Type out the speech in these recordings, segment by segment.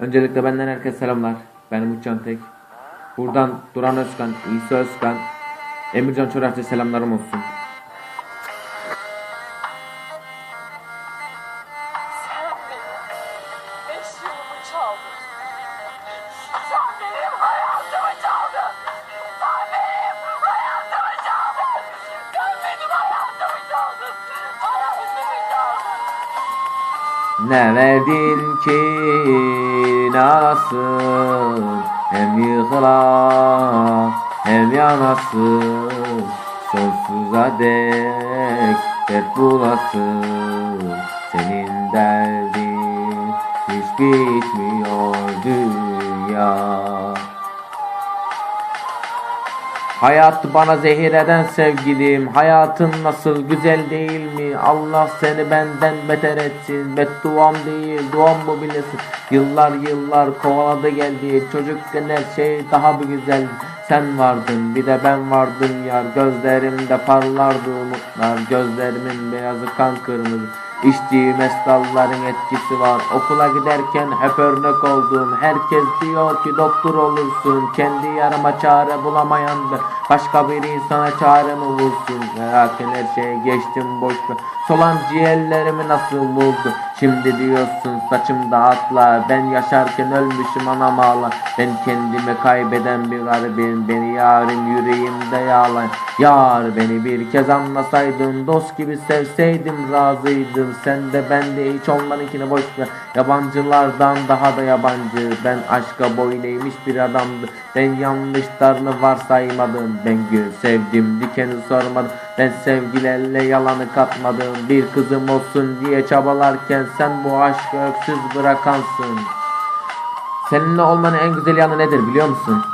Öncelikle benden herkese selamlar. Ben Umutcan Tek. Buradan Duran Özkan, İsa Özkan, Emircan Çorapçı selamlarım olsun. Sen benim beş çaldın. Sen benim Ne verdin ki nasıl? Hem yıkıla hem yanasın sonsuza dek dert bulasın senin derdin hiç bitmiyor dünya Hayat bana zehir eden sevgilim Hayatın nasıl güzel değil mi? Allah seni benden beter etsin. Bedduam değil duam bu bilesin. Yıllar yıllar kovaladı geldi. Çocukken her şey daha bir güzel. Sen vardın bir de ben vardım yar. Gözlerimde parlardı umutlar. Gözlerimin beyazı kan kırmızı İçtiğim estalların etkisi var. Okula giderken hep örnek oldum Herkes diyor ki doktor olursun Kendi yarama çare bulamayan Başka bir insana çare mi bulsun? Lakin her şeye geçtim boş ver Solan ciğerlerimi nasıl buldu Şimdi diyorsun saçımda atla Ben yaşarken ölmüşüm anam ağla Ben kendimi kaybeden bir garibim Beni yarın yüreğimde yağlayan Yar beni bir kez anlasaydın Dost gibi sevseydim razıydım. Sen de ben de hiç olmanınkini boş ver. Yabancılardan daha da yabancı. Ben aşka boyun eğmiş bir adamdı. Ben yanlışlarını varsaymadım. Ben gül sevdim dikeni sormadım Ben sevgilerle yalanı katmadım Bir kızım olsun diye çabalarken Sen bu aşkı öksüz bırakansın Seninle olmanın en güzel yanı nedir biliyor musun?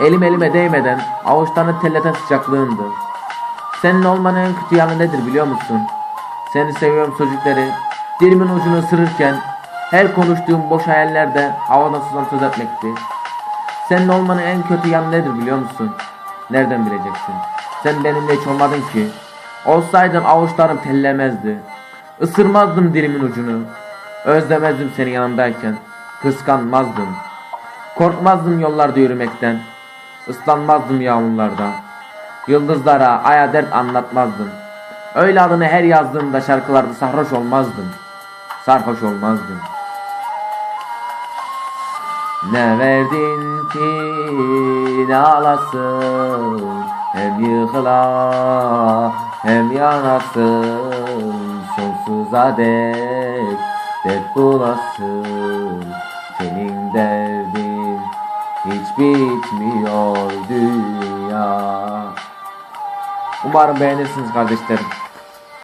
Elim elime değmeden avuçlarını telleten sıcaklığındı. Senin olmanın en kötü yanı nedir biliyor musun? Seni seviyorum çocukları. Dilimin ucunu ısırırken her konuştuğum boş hayallerde havadan sudan söz etmekti. Senin olmanın en kötü yanı nedir biliyor musun? Nereden bileceksin? Sen benimle hiç olmadın ki. Olsaydın avuçlarım tellemezdi. Isırmazdım dilimin ucunu. Özlemezdim seni yanımdayken. Kıskanmazdım. Korkmazdım yollarda yürümekten. Islanmazdım yağmurlarda. Yıldızlara, aya dert anlatmazdım. Öyle adını her yazdığımda şarkılarda sarhoş olmazdım. Sarhoş olmazdım. Ne verdin ki ne alasın Hem yıkıla hem yanasın Sonsuza dek dert bulasın. Senin derdin hiç bitmiyor dünya. Umarım beğenirsiniz kardeşlerim